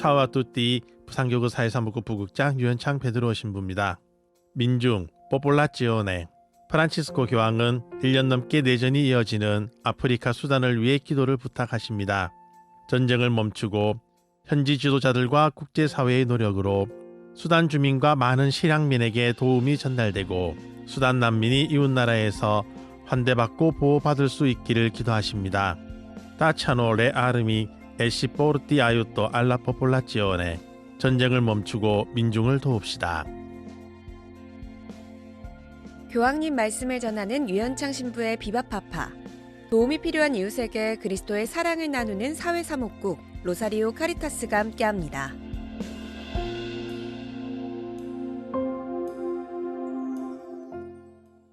차와 뚜띠 부산교구 사회사무국 부국장 유현창 베드로 신부입니다. 민중 뽀폴라지오네 프란치스코 교황은 1년 넘게 내전이 이어지는 아프리카 수단을 위해 기도를 부탁하십니다. 전쟁을 멈추고 현지 지도자들과 국제사회의 노력으로 수단 주민과 많은 실향민에게 도움이 전달되고 수단 난민이 이웃나라에서 환대받고 보호받을 수 있기를 기도하십니다. 다차노 레 아르미 에시포르티 아유토 알라 포폴라지오네 전쟁을 멈추고 민중을 도웁시다. 교황님 말씀을 전하는 유현창 신부의 비바파파. 도움이 필요한 이웃에게 그리스도의 사랑을 나누는 사회사목국 로사리오 카리타스가 함께합니다.